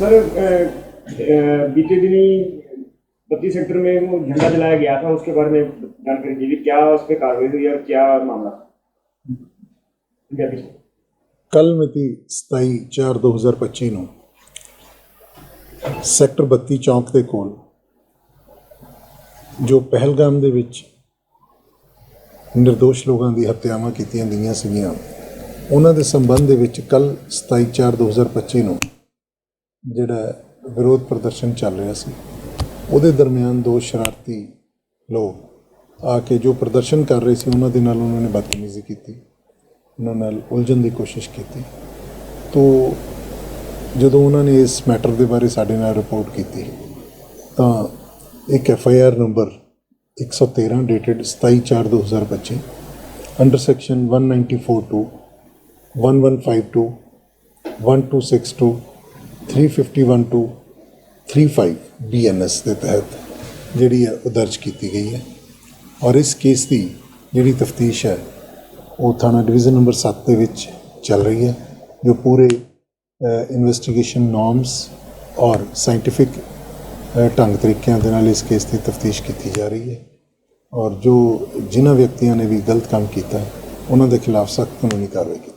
Sir अ, अ, बीते दिनी बत्तीस सेक्टर में वो झंडा जलाया गया था उसके बारे में जानकारी दीजिए क्या उस पर कार्रवाई हुई और क्या मामला क्या पीछे ਕੱਲ ਮਿਤੀ 27/4/2025 ਨੂੰ ਸੈਕਟਰ 32 ਚੌਂਕ ਦੇ ਕੋਲ ਜੋ ਪਹਿਲਗਾਮ ਦੇ ਵਿੱਚ ਨਿਰਦੋਸ਼ ਲੋਕਾਂ ਦੀ ਹੱਤਿਆਵਾਂ ਕੀਤੀਆਂ ਗਈਆਂ ਸੀਗੀਆਂ ਉਹਨਾਂ ਦੇ ਸੰਬੰਧ ਦੇ ਵਿੱਚ ਕੱਲ 27/4/2025 ਨੂੰ ਜਿਹੜਾ ਵਿਰੋਧ ਪ੍ਰਦਰਸ਼ਨ ਚੱਲ ਰਿਹਾ ਸੀ, ਉਹਦੇ ਦਰਮਿਆਨ ਦੋ ਸ਼ਰਾਰਤੀ ਲੋਕ ਆ ਕੇ ਜੋ ਪ੍ਰਦਰਸ਼ਨ ਕਰ ਰਹੇ ਸੀ, ਉਹਨਾਂ ਦੇ ਨਾਲ ਉਹਨਾਂ ਨੇ ਬਦਤਮੀਜ਼ੀ ਕੀਤੀ, ਉਹਨਾਂ ਨਾਲ ਉਲਝਣ ਦੀ ਕੋਸ਼ਿਸ਼ ਕੀਤੀ। ਤੋ ਜਦੋਂ ਉਹਨਾਂ ਨੇ ਇਸ ਮੈਟਰ ਦੇ ਬਾਰੇ ਸਾਡੇ ਨਾਲ ਰਿਪੋਰਟ ਕੀਤੀ, ਤਾਂ ਇੱਕ F I R number 113 dated 27/4/2025 under section 1942 1152 1262 351 35 BNS ਦੇ ਤਹਿਤ ਜਿਹੜੀ ਹੈ ਉਹ ਦਰਜ ਕੀਤੀ ਗਈ ਹੈ। ਔਰ ਇਸ ਕੇਸ ਦੀ ਜਿਹੜੀ ਤਫਤੀਸ਼ ਹੈ, ਉਹ ਥਾਣਾ ਡਿਵੀਜ਼ਨ ਨੰਬਰ 7 ਦੇ ਵਿੱਚ ਚੱਲ ਰਹੀ ਹੈ, ਜੋ ਪੂਰੇ ਇਨਵੈਸਟੀਗੇਸ਼ਨ ਨਾਰਮਸ ਔਰ ਸਾਇੰਟੀਫਿਕ ਢੰਗ ਤਰੀਕਿਆਂ ਦੇ ਨਾਲ ਇਸ ਕੇਸ ਦੀ ਤਫਤੀਸ਼ ਕੀਤੀ ਜਾ ਰਹੀ ਹੈ। ਔਰ ਜੋ ਜਿਨ੍ਹਾਂ ਵਿਅਕਤੀਆਂ ਨੇ ਵੀ ਗਲਤ ਕੰਮ ਕੀਤਾ, ਉਹਨਾਂ ਦੇ ਖਿਲਾਫ ਸਖਤ ਕਾਨੂੰਨੀ ਕਾਰਵਾਈ ਕੀਤੀ